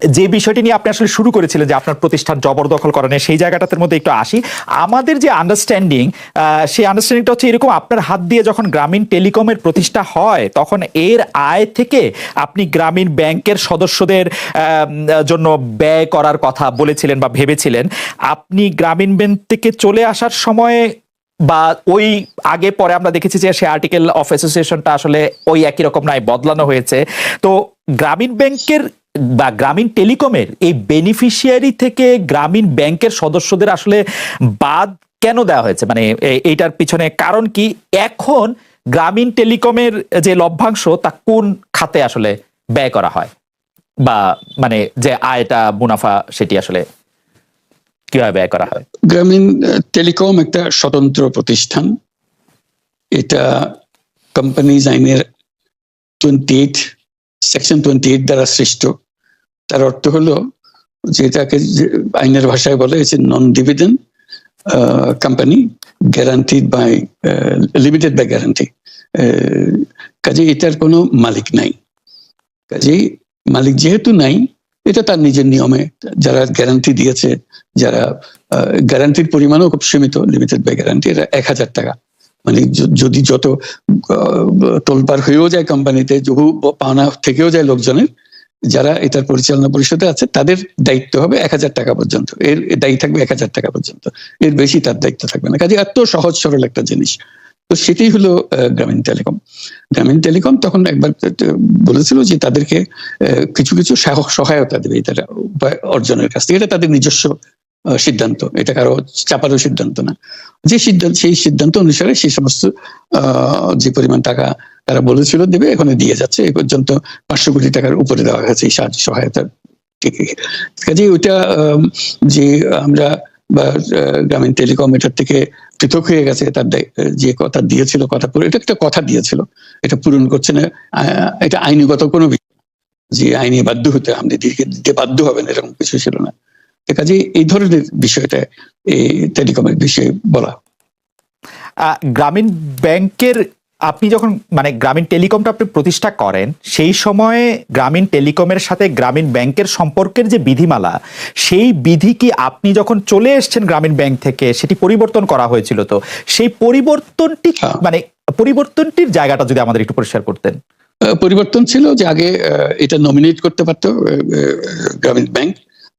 যে বিষয়টি নিয়ে আপনি আসলে শুরু করেছিলেন যে আপনার প্রতিষ্ঠান জবরদখল করেন, সেই জায়গাটার মধ্যে একটু আসি। আমাদের যে আন্ডারস্ট্যান্ডিং সেই আন্ডারস্ট্যান্ডিংটা হচ্ছে এরকম আপনার হাত দিয়ে যখন গ্রামীণ টেলিকমের প্রতিষ্ঠা হয়, তখন এর আয় থেকে আপনি গ্রামীণ ব্যাংকের সদস্যদের জন্য ব্যয় করার কথা বলেছিলেন বা ভেবেছিলেন। আপনি গ্রামীণ ব্যাংক থেকে চলে আসার সময় বা ওই আগে পরে আমরা দেখেছি যে সে আর্টিকেল অফ অ্যাসোসিয়েশনটা আসলে ওই একই রকম নাই, বদলানো হয়েছে। তো গ্রামীণ ব্যাংকের বা গ্রামীণ টেলিকমের এই বেনিফিশিয়ারি থেকে গ্রামীণ ব্যাংকের সদস্যদের আসলে বাদ কেন দেওয়া হয়েছে? মানে এইটার পিছনে কারণ কি? এখন গ্রামীণ টেলিকমের যে লভ্যাংশ, তা কোন খাতে আসলে ব্যয় করা হয়? বা মানে যে আয়টা, মুনাফা, সেটি আসলে কীভাবে ব্যয় করা হয়? গ্রামীণ টেলিকম একটা স্বতন্ত্র প্রতিষ্ঠান। এটা কোম্পানিজ আইনের twenty eight section twenty eight দ্বারা সৃষ্ট। তার অর্থ হলো যে এটাকে যে আইনের ভাষায় বলে হচ্ছে non dividend company guaranteed by limited by guarantee কাজে এটার কোনো মালিক নাই। কাজেই মালিক যেহেতু নাই এটা তার নিজের নিয়মে যারা গ্যারান্টি দিয়েছে যারা গ্যারান্টির পরিমাণও খুব সীমিত লিমিটেড বাই গ্যারান্টি এটা এক হাজার টাকা। মানে যদি যত আহ, তোলপার হয়েও যায় কোম্পানিতে বহু পাওনা থেকেও যায় লোকজনের যারা এটার পরিচালনা পরিষদে আছে, তাদের দায়িত্ব হবে এক হাজার টাকা পর্যন্ত। এর দায়ী থাকবে এক হাজার টাকা পর্যন্ত। এর বেশি তার দায়িত্ব থাকবে না। কাজে এত সহজ সরল একটা জিনিস। তো সেটাই হলো গ্রামীণ টেলিকম। গ্রামীণ টেলিকম তখন একবার বলেছিল যে তাদেরকে কিছু কিছু সহ- সহায়তা দেবে, এটা উপায় অর্জনের কাছ থেকে। এটা তাদের নিজস্ব সিদ্ধান্ত। এটা কারও চাপারও সিদ্ধান্ত না। যে সিদ্ধান্ত, সেই সিদ্ধান্ত অনুসারে সেই সমস্ত যে পরিমাণ টাকা তারা বলেছিল দেবে, এখানে দিয়ে যাচ্ছে। এই পর্যন্ত পাঁচশো কোটি টাকার উপরে দেওয়া হয়েছে এই সাহায্য সহায়তা কাজে ওইটা যে আমরা বা গ্রামীণ টেলিকম এটার থেকে পৃথক হয়ে গেছে, তার যে কথা দিয়েছিল, কথা পুরো, এটা একটা কথা দিয়েছিল। এটা পূরণ করছে না এটা আইনগত কোনো বিষয় যে আইনে বাধ্য হতে দিকে দিতে বাধ্য হবেন এরকম কিছু ছিল না। কাজে এই ধরনের বিষয়টা এই টেলিকমের বিষয়ে বলা। গ্রামীণ ব্যাংকের আপনি যখন মানে গ্রামীণ টেলিকমটা আপনি প্রতিষ্ঠা করেন সেই সময়ে গ্রামীণ টেলিকমের সাথে গ্রামীণ ব্যাংকের সম্পর্কের যে বিধিমালা সেই বিধি কি আপনি যখন চলে এসছেন গ্রামীণ ব্যাংক থেকে সেটি পরিবর্তন করা হয়েছিল তো? সেই পরিবর্তনটি হ্যাঁ। মানে পরিবর্তনটির জায়গাটা যদি আমাদের একটু পরিষ্কার করতেন। পরিবর্তন ছিল যে আগে এটা নমিনেট করতে পারতো গ্রামীণ ব্যাংক।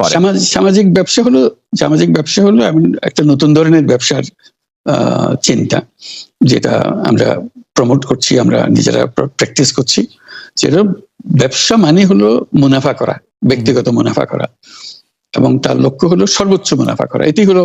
করেন সামাজিক ব্যবসা হলো, সামাজিক ব্যবসা হলো এমন একটা নতুন ধরনের ব্যবসার চিন্তা, যেটা আমরা প্রমোট করছি, আমরা নিজেরা প্র্যাকটিস করছি। যেটা ব্যবসা মানে হলো মুনাফা করা, ব্যক্তিগত মুনাফা করা। এবং তার লক্ষ্য হলো সর্বোচ্চ মুনাফা করা। এটি হলো